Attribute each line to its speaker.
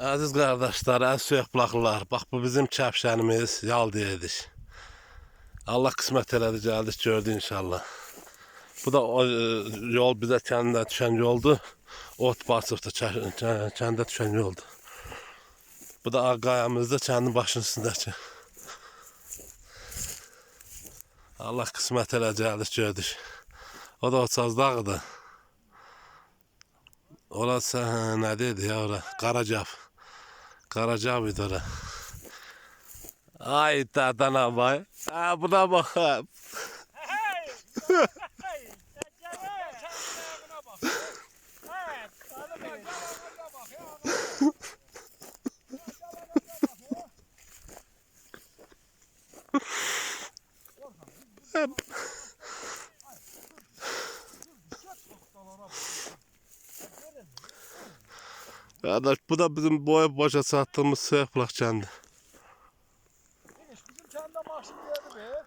Speaker 1: Aziz kardeşler, az söhbaqlar. Bax bu bizim çəpşənimiz, yal deyirik. Allah qismət elədi, gəldik, gördü inşallah. Bu da o, e, yol bizə kəndə düşən yoldur. Ot kə- kəndə düşən yoldur. Bu da ağqayamızda kəndin başının üstündəki. Allah qismət elədi, gəldik, gördük. O da o Çazdağıdır. Orası nə dedi ya ora? Qaracav. İdi ora. Ay dadana bay. Ha buna bak.
Speaker 2: Hey! Hey! Tekkene! Ayağına bak. Evet. Hadi bak, yalanına bak ya.
Speaker 1: Kardeş bu da bizim boya boşa sattığımız sığplak kendi.
Speaker 2: Bizim kendi maaşı geldi be.